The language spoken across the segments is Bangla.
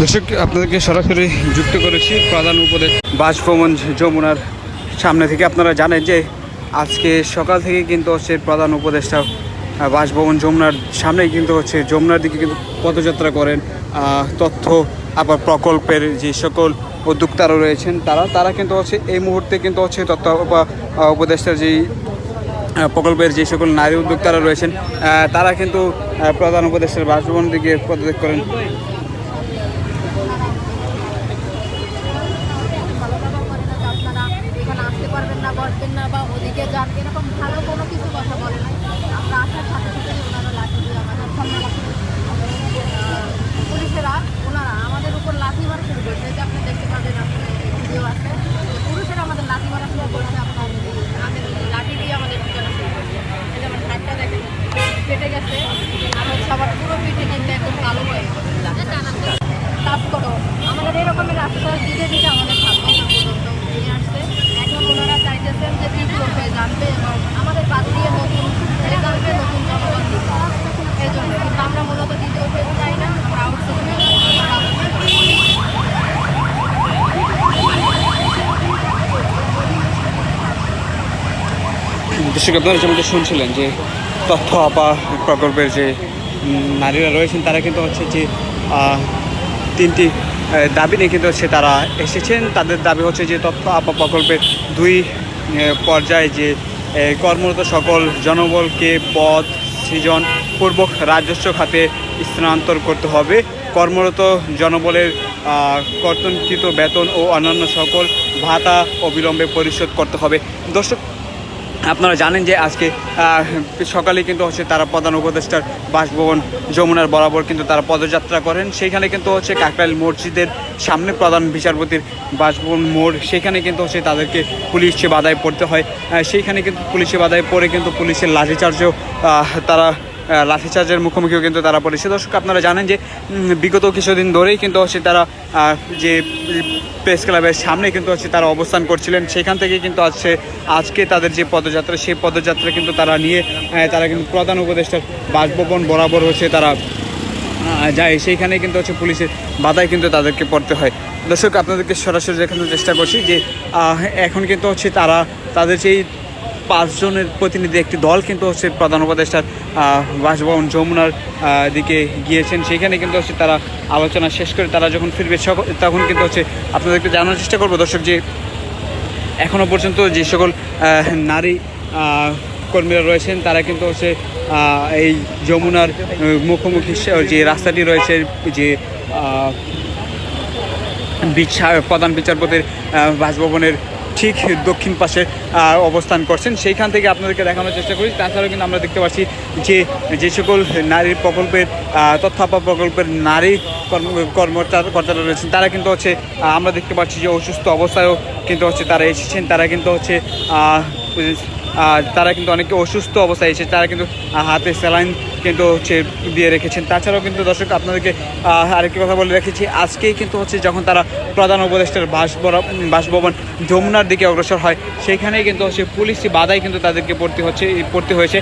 দর্শক, আপনাদেরকে সরাসরি যুক্ত করেছি প্রধান উপদেশ বাসভবন যমুনার সামনে থেকে। আপনারা জানেন যে আজকে সকাল থেকে কিন্তু হচ্ছে প্রধান উপদেষ্টা বাসভবন যমুনার সামনেই কিন্তু হচ্ছে যমুনার দিকে কিন্তু পদযাত্রা করেন। তথ্য, আবার প্রকল্পের যে সকল উদ্যোক্তারা রয়েছেন, তারা তারা কিন্তু হচ্ছে এই মুহূর্তে কিন্তু হচ্ছে তথ্য উপদেষ্টার যেই প্রকল্পের যে সকল নারী উদ্যোক্তারা রয়েছেন তারা কিন্তু প্রধান উপদেষ্টার বাসভবন দিকে পদত্যাগ করেন ভালোভাবে করে না যে আপনারা এখানে আসতে পারবেন না বসবেন না যান এরকম ভালো কোনো কিছু কথা বলে দর্শক আপনারা যেমনটা শুনছিলেন যে তথ্য আপা প্রকল্পের যে নারীরা রয়েছেন, তারা কিন্তু হচ্ছে যে তিনটি দাবি নিয়ে কিন্তু হচ্ছে তারা এসেছেন। তাদের দাবি হচ্ছে যে, তথ্য আপা প্রকল্পের দুই পর্যায়ে যে কর্মরত সকল জনবলকে পদ সৃজন, পূর্বক রাজস্ব খাতে স্থানান্তর করতে হবে। কর্মরত জনবলের কর্তনকৃত বেতন ও অন্যান্য সকল ভাতা অবিলম্বে পরিশোধ করতে হবে। দর্শক আপনারা জানেন যে আজকে সকালে কিন্তু হচ্ছে তারা প্রধান উপদেষ্টার বাসভবন যমুনার বরাবর কিন্তু তারা পদযাত্রা করেন। সেইখানে কিন্তু হচ্ছে কাকরাইল মসজিদের সামনে প্রধান বিচারপতির বাসভবন মোড়, সেখানে কিন্তু হচ্ছে তাদেরকে পুলিশে বাধায় পড়তে হয়। সেইখানে কিন্তু পুলিশে বাধায় পড়ে কিন্তু পুলিশের লাঠিচার্জও তারা লাঠিচার্জের মুখোমুখিও কিন্তু তারা পড়েছে দর্শক, আপনারা জানেন যে বিগত কিছুদিন ধরেই কিন্তু হচ্ছে তারা যে প্রেস ক্লাবের সামনে কিন্তু হচ্ছে তারা অবস্থান করছিলেন, সেখান থেকে কিন্তু আজকে আজকে তাদের যে পদযাত্রা, সেই পদযাত্রা কিন্তু তারা নিয়ে তারা কিন্তু প্রধান উপদেষ্টার বাসভবন বরাবর হচ্ছে তারা যায়। সেইখানে কিন্তু হচ্ছে পুলিশের বাধায় কিন্তু তাদেরকে পড়তে হয়। দর্শক, আপনাদেরকে সরাসরি দেখানোর চেষ্টা করছি যে এখন কিন্তু হচ্ছে তারা, তাদের সেই পাঁচজনের প্রতিনিধি একটি দল কিন্তু হচ্ছে প্রধান উপদেষ্টার বাসভবন যমুনার দিকে গিয়েছেন। সেখানে কিন্তু হচ্ছে তারা আলোচনা শেষ করে তারা যখন ফিরবে তখন কিন্তু হচ্ছে আপনাদেরকে জানানোর চেষ্টা করব। দর্শক, যে এখনও পর্যন্ত যে সকল নারী কর্মীরা রয়েছেন, তারা কিন্তু হচ্ছে এই যমুনার মুখোমুখি যে রাস্তাটি রয়েছে, যে প্রধান বিচারপতির বাসভবনের ঠিক দক্ষিণ পাশে অবস্থান করছেন। সেইখান থেকে আপনাদেরকে দেখানোর চেষ্টা করি। তাছাড়াও কিন্তু আমরা দেখতে পাচ্ছি যে যে সকল নারীর প্রকল্পের তথ্যাপা প্রকল্পের নারী কর্ম কর্মকর্তা কর্তারা রয়েছেন। তারা কিন্তু হচ্ছে আমরা দেখতে পাচ্ছি যে অসুস্থ অবস্থায়ও কিন্তু হচ্ছে তারা এসেছেন। তারা কিন্তু হচ্ছে তারা কিন্তু অনেকে অসুস্থ অবস্থায় এসেছে তারা কিন্তু হাতে স্যালাইন কিন্তু হচ্ছে দিয়ে রেখেছেন। তাছাড়াও কিন্তু দর্শক আপনাদেরকে আরেকটি কথা বলে রেখেছি আজকেই কিন্তু হচ্ছে যখন তারা প্রধান উপদেষ্টার বাস বাসভবন যমুনার দিকে অগ্রসর হয়, সেখানেই কিন্তু হচ্ছে পুলিশি বাধাই কিন্তু তাদেরকে পড়তে হচ্ছে পড়তে হয়েছে।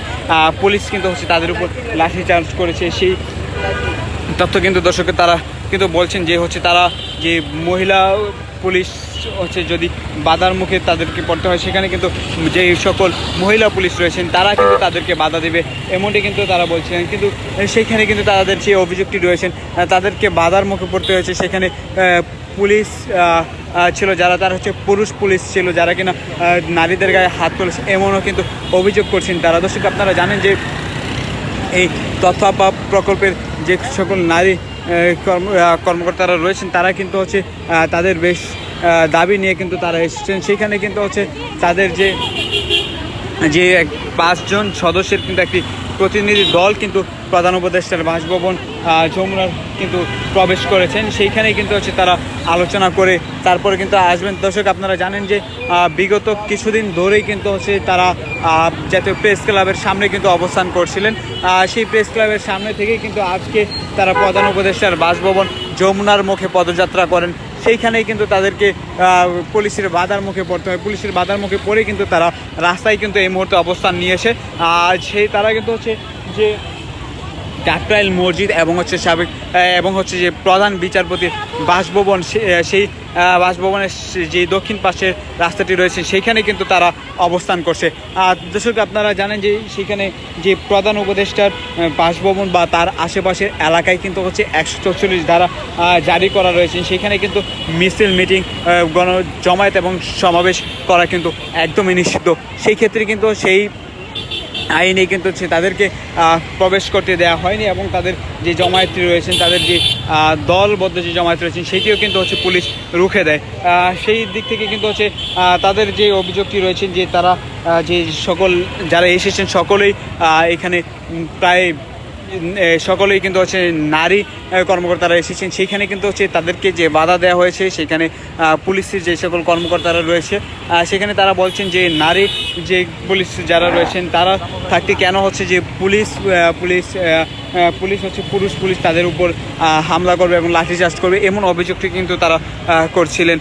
পুলিশ কিন্তু হচ্ছে তাদের উপর লাঠিচার্জ করেছে। সেই তথ্য কিন্তু দর্শকের তারা কিন্তু বলছেন যে, হচ্ছে তারা যে মহিলা পুলিশ হচ্ছে যদি বাধার মুখে তাদেরকে পড়তে হয়, সেখানে কিন্তু যে সকল মহিলা পুলিশ রয়েছেন, তারা কিন্তু তাদেরকে বাধা দেবে। এমনটি কিন্তু তারা বলছিলেন। কিন্তু সেখানে কিন্তু তাদের যে অভিযোগটি রয়েছেন তাদেরকে বাধার মুখে পড়তে হয়েছে। সেখানে পুলিশ ছিল যারা, তারা হচ্ছে পুরুষ পুলিশ ছিল যারা কিনা নারীদের গায়ে হাত তুলেছে, এমনও কিন্তু অভিযোগ করছেন তারা। দর্শক, আপনারা জানেন যে এই তথ্য প্রকল্পের যে সকল নারী কর্ম কর্মকর্তারা রয়েছেন, তারা কিন্তু হচ্ছে তাদের বেশ দাবি নিয়ে কিন্তু তারা এসেছেন। সেখানে কিন্তু হচ্ছে তাদের যে যে পাঁচজন সদস্যের কিন্তু একটি প্রতিনিধি দল কিন্তু প্রধান উপদেষ্টার বাসভবন যমুনার কিন্তু প্রবেশ করেছেন। সেইখানে কিন্তু হচ্ছে তারা আলোচনা করে তারপরে কিন্তু আসবেন। দর্শক, আপনারা জানেন যে বিগত কিছুদিন ধরেই কিন্তু হচ্ছে তারা জাতীয় প্রেস ক্লাবের সামনে কিন্তু অবস্থান করছিলেন। সেই প্রেস ক্লাবের সামনে থেকেই কিন্তু আজকে তারা প্রধান উপদেষ্টার বাসভবন যমুনার মুখে পদযাত্রা করেন। সেইখানেই কিন্তু তাদেরকে পুলিশের বাধার মুখে পড়তে হয়। পুলিশের বাধার মুখে পড়ে কিন্তু তারা রাস্তায় কিন্তু এই মুহূর্তে অবস্থান নিয়েছে। আর সেই তারা কিন্তু হচ্ছে যে ডাক্তাইল মসজিদ এবং হচ্ছে সাবেক এবং হচ্ছে যে প্রধান বিচারপতির বাসভবন সেই বাসভবনের যে দক্ষিণ পাশের রাস্তাটি রয়েছে সেইখানে কিন্তু তারা অবস্থান করছে। আর দর্শক, আপনারা জানেন যে সেখানে যে প্রধান উপদেষ্টার বাসভবন বা তার আশেপাশের এলাকায় কিন্তু হচ্ছে একশো চৌচল্লিশ ধারা জারি করা রয়েছে। সেখানে কিন্তু মিছিল, মিটিং গণ জমায়েত এবং সমাবেশ করা কিন্তু একদমই নিষিদ্ধ। সেই ক্ষেত্রে কিন্তু সেই আইনে কিন্তু হচ্ছে তাদেরকে প্রবেশ করতে দেওয়া হয়নি এবং তাদের যে জমায়েতটি রয়েছেন, তাদের যে দলবদ্ধ যে জমায়েত রয়েছেন, সেটিও কিন্তু হচ্ছে পুলিশ রুখে দেয়। সেই দিক থেকে কিন্তু হচ্ছে তাদের যে অভিযোগটি রয়েছেন যে তারা যে সকল, যারা এসেছেন সকলেই এখানে প্রায় সকলেই কিন্তু হচ্ছে নারী কর্মকর্তারা এসেছেন। সেইখানে কিন্তু হচ্ছে তাদেরকে যে বাধা দেওয়া হয়েছে, সেখানে পুলিশের যে সকল কর্মকর্তারা রয়েছে সেখানে তারা বলছেন যে নারী যে পুলিশ যারা রয়েছেন, তারা থাকতে কেন হচ্ছে যে পুলিশ পুলিশ পুলিশ হচ্ছে পুরুষ, পুলিশ তাদের উপর হামলা করবে এবং লাঠিচার্জ করবে, এমন অভিযোগটি কিন্তু তারা করছিলেন।